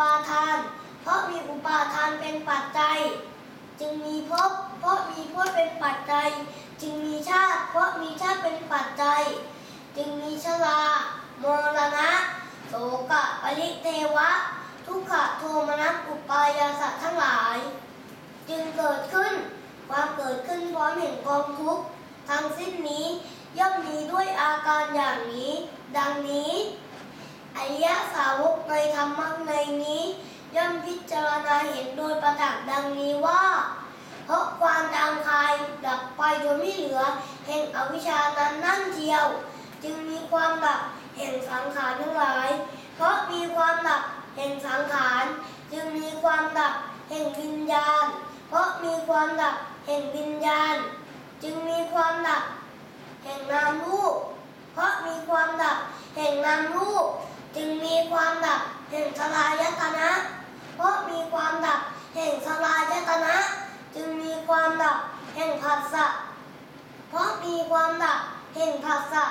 ปาทาน เพราะมีอุปาทานเป็นปัจจัย จึงมีภพเพราะมีภพเป็นปัจจัย จึงมีชาติ เพราะมีชาติเป็นปัจจัย จึงมีชรามรณะโสกะปริเทวะ ทุกขะโทมนัสอุปายาสัตว์ทั้งหลาย จึงเกิดขึ้นความเกิดขึ้นพร้อมแห่งกองทุกข์ทั้งสิ้นนี้ย่อมมีด้วยอาการอย่างนี้ ดังนี้ อริยสาวกในธรรมะในนี้ ย่อมพิจารณาเห็นโดยประจักษ์ดังนี้ว่า เพราะความดังคายดับไปจนไม่เหลือ แห่งอวิชานั้นนั่นเทียว จึงมีความดับแห่งสังขารทั้งหลาย เพราะมีความดับแห่งสังขารจึงมีความดับแห่งวิญญาณ เพราะมีความดับแห่งวิญญาณ จึงมีความดับแห่งนามรูปเพราะมีความดับแห่งนามรูป จึงมีความดับแห่งสลายตนะ เพราะมีความดับแห่งสลายตนะ จึงมีความดับแห่งผัสสะเพราะมีความดับแห่งผัสสะ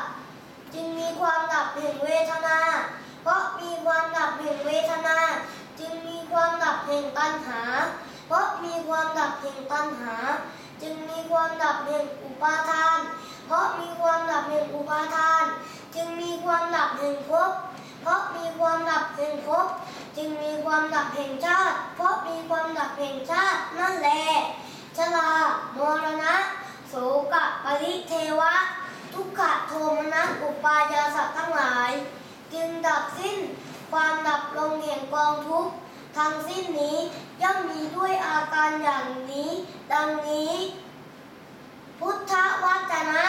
จึงมีความดับแห่งเวทนา เพราะมีความดับแห่งเวทนา จึงมีความดับแห่งตัณหา เพราะมีความดับแห่งตัณหา จึงมีความดับแห่งอุปาทาน เพราะมีความดับแห่งอุปาทาน จึงมีความดับแห่งภพ เพราะมีความดับแห่งภพจึงมีความดับแห่งชาติ เพราะมีความดับแห่งชาตินั่นแหละชรามรณะ โสกะปริเทวะ ทุกขะโทมนัสอุปายาสัตว์ทั้งหลาย จึงดับสิ้นความดับลงแห่งกองทุกข์ทั้งสิ้นนี้ย่อมมีด้วยอาการอย่างนี้ ดังนี้ พุทธวจนะ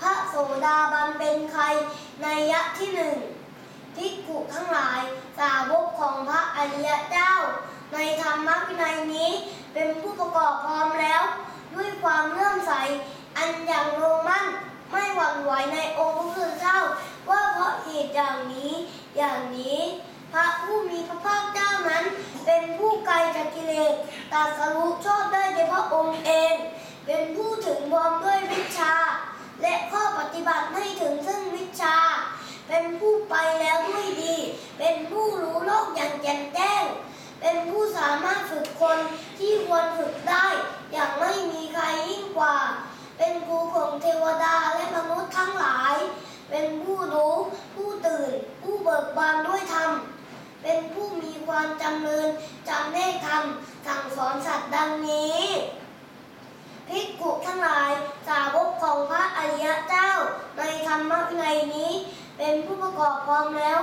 พระโสดาบันเป็นใครในยะที่หนึ่ง ภิกขุทั้งหลาย สาวกของพระอริยเจ้า ในธรรมวินัยนี้เป็นผู้ประกอบพร้อมแล้ว ด้วยความเลื่อมใส อันอย่างลงมั่นไม่หวั่นไหวในองค์พระผู้เป็นเจ้า ว่าเพราะเหตุอย่างนี้ อย่างนี้ พระผู้มีพระภาคเจ้านั้น เป็นผู้ไกลจากกิเลสตรัสรู้ชอบได้ในพระองค์เอง เป็นผู้ถึงพร้อมด้วยวิชา และข้อปฏิบัติให้ถึงซึ่งวิชา เป็นผู้ไปแล้วด้วยดี เป็นผู้รู้โลกอย่าง แจ่มแจ้ง เป็นผู้สามารถฝึกคนที่ควรฝึกได้ อย่างไม่มีใครยิ่งกว่า เป็นครูของเทวดาและมนุษย์ทั้งหลาย เป็นผู้รู้ ผู้ตื่น ผู้เบิกบานด้วยธรรม เป็นผู้มีความจำเริญจำแนกธรรม สั่งสอนสัตว์ดังนี้ภิกขุทั้งหลายสาวกของพระอริยเจ้า ในธรรมวินัยนี้ เป็นผู้ประกอบพร้อมแล้ว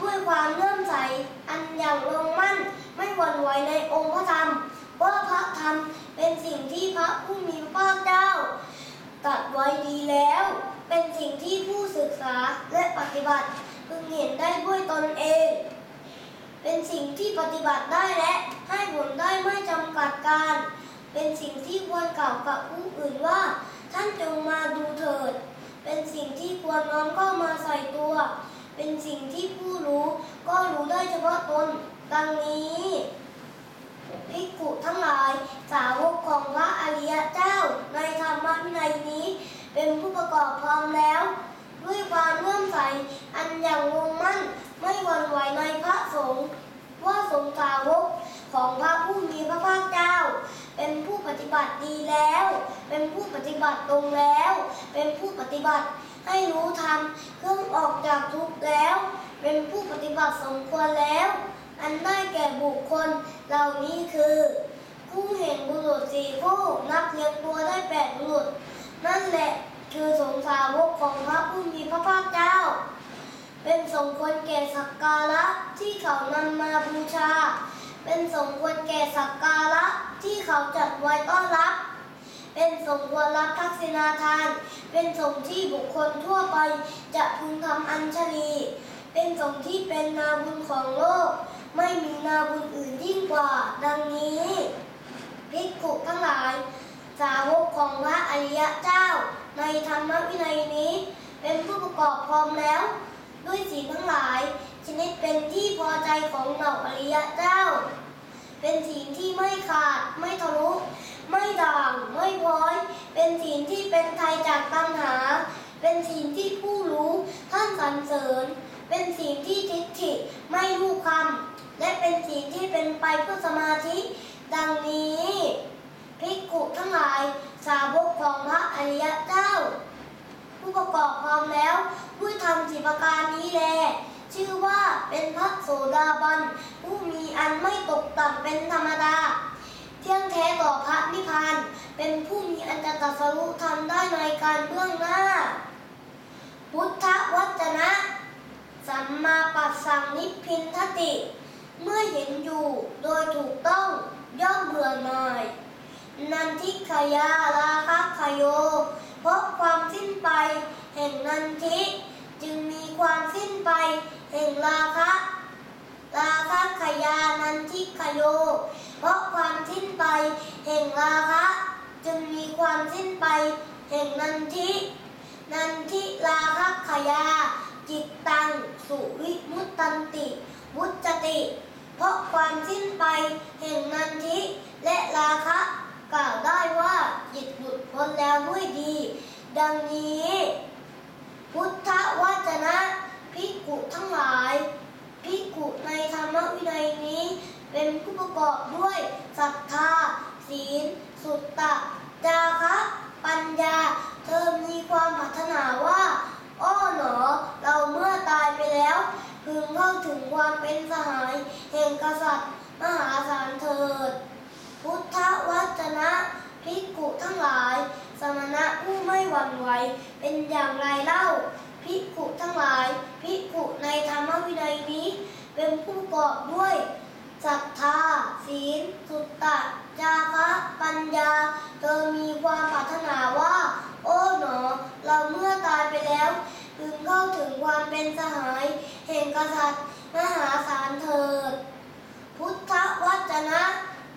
ด้วยความเลื่อมใส อันอย่างลงมั่นไม่หวั่นไหวในองค์พระธรรมว่าพระธรรมเป็นสิ่งที่พระผู้มีพระเจ้าตรัสไว้ดีแล้ว เป็นสิ่งที่ผู้ศึกษาและปฏิบัติพึงเห็นได้ด้วยตนเอง เป็นสิ่งที่ปฏิบัติได้และให้ผลได้ไม่จำกัดการ เป็นสิ่งที่ควรกล่าวกับผู้อื่นว่า ท่านจงมาดูเถิด เป็นสิ่งที่ควรน้อมเข้ามาใส่ตัว เป็นสิ่งที่ผู้รู้ ก็รู้ได้เฉพาะตนดังนี้ภิกขุทั้งหลาย สาวกของพระอริยเจ้าในธรรมวินัยนี้ เป็นผู้ประกอบพร้อมแล้ว ด้วยความเลื่อมใส อันอย่างมุ่งมั่นไม่หวั่นไหวในพระสงฆ์ว่าสงฆ์สาวกของพระผู้มีพระภาคเจ้า เป็นผู้ปฏิบัติดีแล้ว เป็นผู้ปฏิบัติตรงแล้ว เป็นผู้ปฏิบัติ ให้รู้ธรรมเครื่องออกจากทุกข์แล้ว เป็นผู้ปฏิบัติสมควรแล้ว อันได้แก่บุคคลเหล่านี้คือคู่แห่งบุรุษสี่คู่นับเรียงตัวได้แปดบุรุษ นั่นแหละคือสงสาวกของพระผู้มีพระภาคเจ้า เป็นสมควรแก่สักการะที่เขานำมาบูชา เป็นสมควรแก่สักการะที่เขาจัดไว้ต้อนรับ เป็นสมควรรับทักษิณาทาน เป็นสมที่บุคคลทั่วไป จะพึงทำอัญชลี เป็นสมที่เป็นนาบุญของโลก ไม่มีนาบุญอื่นยิ่งกว่า ดังนี้ภิกขุทั้งหลาย สาวกของพระอริยะเจ้า ในธรรมวินัยนี้ เป็นผู้ประกอบพร้อมแล้ว ด้วยศีลทั้งหลาย ชนิดเป็นที่พอใจของเหล่าอริยะเจ้า เป็นศีลที่ไม่ขาดไม่ทะลุ ไม่ด่างไม่พ้อย เป็นศีลที่เป็นไทยจากตัณหา เป็นศีลที่ผู้รู้ท่านสรรเสริญ เป็นศีลที่ทิฏฐิไม่รู้คำและเป็นศีลเพื่อสมาธิ ดังนี้ภิกขุทั้งหลายสาวกของพระอริยเจ้า ผู้ประกอบพร้อมแล้วผู้ทำสิบประการนี้แลชื่อว่าเป็นพระโสดาบันผู้มีอันไม่ตกต่ำเป็นธรรมดา เที่ยงแท้ต่อพระนิพพาน เป็นผู้มีอันจะตรัสรู้ทำได้ในการเบื้องหน้า พุทธวจนะ สัมมาปัสสังนิพพินทติ เมื่อเห็นอยู่โดยถูกต้องย่อมเบื่อหน่าย นันทิขยาราคะขโย เพราะความสิ้นไป แห่งนันทิ จึงมีความสิ้นไป แห่งราคะราคะขยานันทิขโย เพราะความสิ้นไป แห่งราคะ จึงมีความสิ้นไปแห่งนันทินันทิราคขยา จิตตัง สุวิมุตตันติ วุจติ เพราะความสิ้นไปแห่งนันทิและราคะ กล่าวได้ว่าจิตหลุดพ้นแล้วด้วยดี ดังนี้ พุทธวจนะภิกขุทั้งหลายภิกขุในธรรมวินัยนี้ เป็นผู้ประกอบด้วยศรัทธาศีล สุตตะ จาคะปัญญา เธอมีความปรารถนาว่า อ้อหนอ เราเมื่อตายไปแล้ว พึงเข้าถึงความเป็นสหาย แห่งกษัตริย์ มหาศาลเถิด พุทธวจนะภิกขุทั้งหลาย สมณะผู้ไม่หวั่นไหว เป็นอย่างไรเล่า ภิกขุทั้งหลาย ภิกขุในธรรมวินัยนี้ เป็นผู้ประกอบด้วยศรัทธา ศีล สุตตะ จาคะ ปัญญา เธอมีความปรารถนาว่า โอ้หนอ เราเมื่อตายไปแล้ว พึงเข้าถึง ความเป็นสหายแห่งกษัตริย์มหาศาลเถิด พุทธวจนะ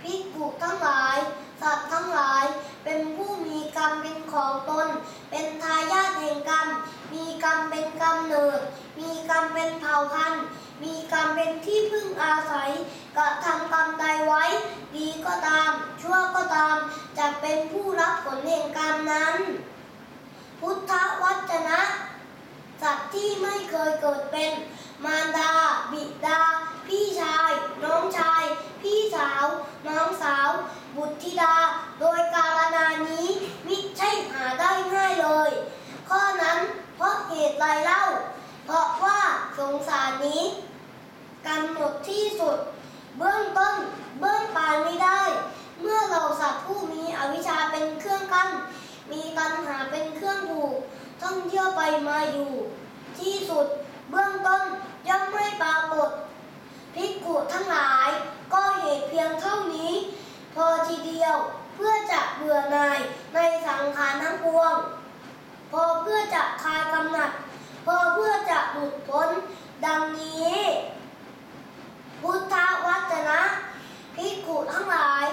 ภิกขุทั้งหลาย สัตว์ทั้งหลาย เป็นผู้มีกรรมเป็นของตน เป็นทายาทแห่งกรรม มีกรรมเป็นกำเนิด มีกรรมเป็นเผ่าพันธุ์ มีกรรมเป็นที่พึ่งอาศัย กระทำกรรมใดไว้ ดีก็ตาม ชั่วก็ตาม จะเป็นผู้รับผลแห่งกรรมนั้น พุทธวจนะ สัตว์ที่ ไม่เคยเกิดเป็น มารดา บิดา พี่ชาย น้องชาย พี่สาว น้องสาว บุตรธิดา โดยกาลนานี้มิใช่หาได้ง่ายเลย ข้อนั้นเพราะเหตุไรเล่า เพราะว่าสงสารนี้กำหนดที่สุด เบื้องต้น เบื้องปลายไม่ได้ เมื่อเราสัตว์ผู้มีอวิชชาเป็นเครื่องกั้นมีตัณหาเป็นเครื่องผูกท่องเที่ยวไปมาอยู่ ที่สุด เบื้องต้นย่อมไม่ปรากฏภิกขุทั้งหลาย ก็เหตุเพียงเท่านี้ พอทีเดียวเพื่อจะเบื่อหน่ายในสังขารทั้งปวง พอเพื่อจะคลายกำหนัด พอเพื่อจะหลุดพ้นดังนี้ พุทธวจนะภิกขุทั้งหลาย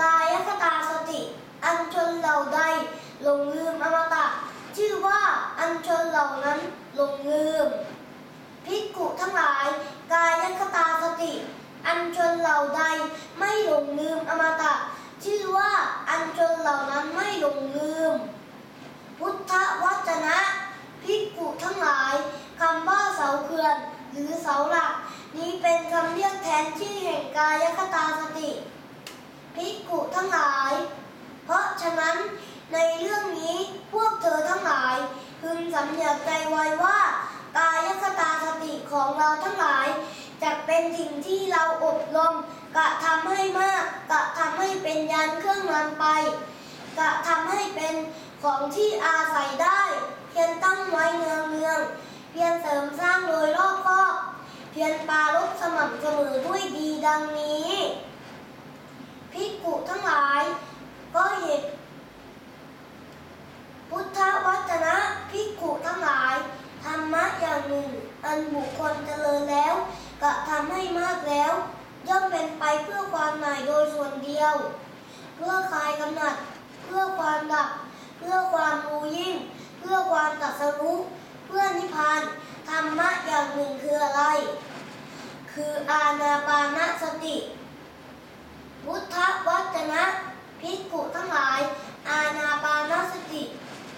กายคตาสติ อันชนเหล่าใดหลงลืมอมตะ ชื่อว่าอันชนเหล่านั้น ลงลืมภิกุทั้งหลาย กายคตาสติ อันชนเหล่าใดไม่หลงลืมอมตะ ชื่อว่าอันชนเหล่านั้นไม่หลงลืม พุทธวจนะภิกุทั้งหลายคำว่าเสาเขื่อนหรือเสาหลัก นี้เป็นคำเรียกแทนชื่อแห่งกายคตาสติภิกุทั้งหลาย เพราะฉะนั้นในเรื่องนี้พวกเธอทั้งหลาย พึงสำเนียกใจไว้ว่า กายคตาสติของเราทั้งหลายจะเป็นสิ่งที่เราอบรมกระทำให้มากกระทำให้เป็นยานเครื่องนำไปกระทำให้เป็นของที่อาศัยได้ เพียรตั้งไว้เนืองเนืองเพียรเสริมสร้างโดยรอบคอบ เพียรปารบสม่ำเสมอด้วยดีดังนี้ภิกขุทั้งหลายก็เหตุพุทธวจนะภิกขุทั้งหลาย ธรรมะอย่างหนึ่ง อั นบุคคลเจริญแล้วกระทำให้มากแล้ว ย่อมเป็นไปเพื่อความหน่ายโดยส่วนเดียว เพื่อคลายกำหนัด เพื่อความดับ เพื่อความรู้ยิ่ง เพื่อความตรัสรู้เพื่อนิพพานธรรมะอย่างหนึ่งคืออะไร คืออานาปานสติ พุทธวจนะภิกขุทั้งหลาย อาณาปานสติ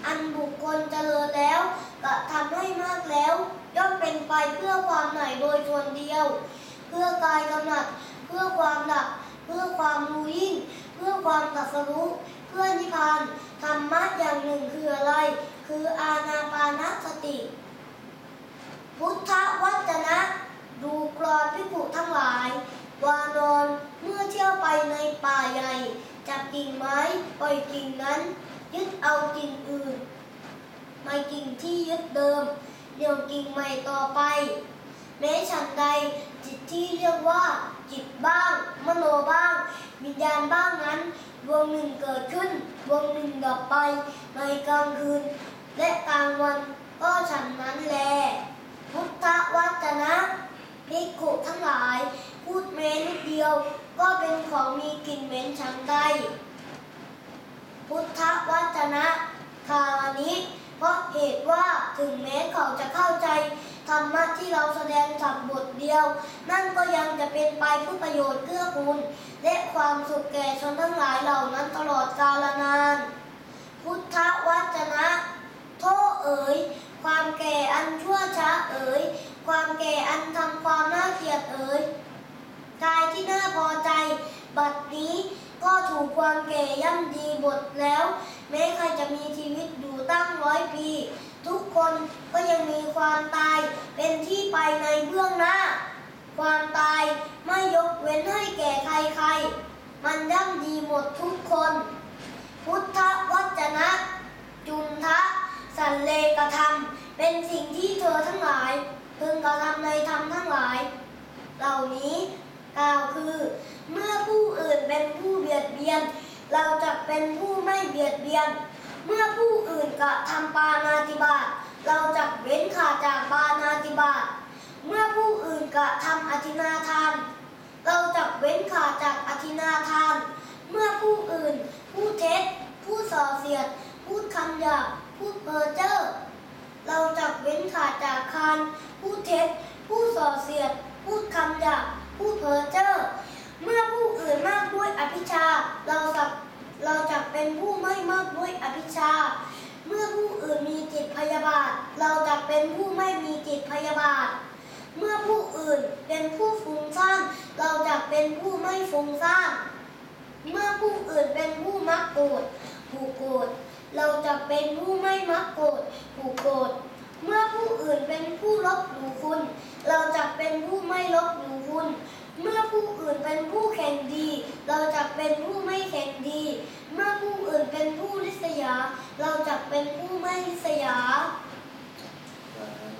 อันบุคคลเจริญแล้วกระทำให้มากแล้ว ย่อมเป็น ไปเพื่อความหน่ายโดยส่วนเดียว เพื่อกายกำหนัดเพื่อความดับ เพื่อความรู้ยิ่ง เพื่อความตัสรู้เพื่อนิพพานธรรมะอย่างหนึ่งคืออะไร คืออานาปานสติ พุทธวัจนะ ดูกรอนพิกุทั้งหลาย วานอนเมื่อเที่ยวไปในป่าใหญ่จับกิ่งไม้ปล่อยกิ่งนั้น ยึดเอากิ่งอื่นไม่กิ่งที่ยึดเดิม เดียวกิ่งใหม่ต่อไป แม้ฉันใดจิตที่เรียกว่า จิตบ้าง มโนบ้างวิญญาณบ้างนั้นดวงหนึ่งเกิดขึ้นดวงหนึ่งดับไป ในกลางคืน และกลางวันก็ฉันนั้นแล พุทธวัจนะภิกขุทั้งหลาย พูดเมนิดเดียว ก็เป็นของมีกลิ่นเหม็นฉันใดพุทธวจนะคาวานิ เพราะเหตุว่าถึงแม้เขาจะเข้าใจธรรมะที่เราแสดงสับบทเดียว นั่นก็ยังจะเป็นไปเพื่อประโยชน์เกื้อกูลและความสุขแก่ชนทั้งหลายเหล่านั้นตลอดกาลนาน พุทธวจนะ โทษเอ๋ย ความแก่อันชั่วช้าเอ๋ย ความแก่อันทำความน่าเกลียดเอ๋ยกายที่น่าพอใจ บัดนี้ก็ถูกความแก่ย่ำดีบทแล้ว แม้ใครจะมีชีวิตอยู่ ตั้งร้อยปี ทุกคนก็ยังมีความตายเป็นที่ไปในเบื้องหน้า ความตายไม่ยกเว้นให้แก่ใครๆ มันย่ำดีหมดทุกคน พุทธวจนะ จุนทะ สันเลกธรรม เป็นสิ่งที่เธอทั้งหลาย พึงกระทำในธรรมทั้งหลาย เหล่านี้กล่าวคือ เมื่อผู้อื่นเป็นผู้เบียดเบียน เราจะเป็นผู้ไม่เบียดเบียน เมื่อผู้อื่นกระทำปานาติบาตเราจะเว้นขาดจากปานาติบาตเมื่อผู้อื่นกระทำอธินาทาน เราจะเว้นขาดจากอธินาทาน เมื่อผู้อื่นพูดเท็จพูดส่อเสียด พูดคำหยาบพูดเพ้อเจ้อเราจะเว้นขาดจากคานพูดเท็จพูดส่อเสียด พูดคำหยาบพูดเพ้อเจ้อ เมื่อผู้อื่นมากด้วยอภิชา เราจะ เป็นผู้ไม่มากด้วยอภิชา เมื่อผู้อื่นมีจิตพยาบาท เราจะเป็นผู้ไม่มีจิตพยาบาท เมื่อผู้อื่นเป็นผู้ฟุ้งซ่าน เราจะเป็นผู้ไม่ฟุ้งซ่าน เมื่อผู้อื่นเป็นผู้มักโกรธผูกโกรธ เราจะเป็นผู้ไม่มักโกรธผูกโกรธ เมื่อผู้อื่นเป็นผู้ลบหลู่คุณ เราจะเป็นผู้ไม่ลบหลู่คุณ เมื่อผู้อื่นเป็นผู้แข่งดี เราจะเป็นผู้ไม่แข่งดี เมื่อผู้อื่นเป็นผู้ริษยา เราจะเป็นผู้ไม่ริษยาสาธุ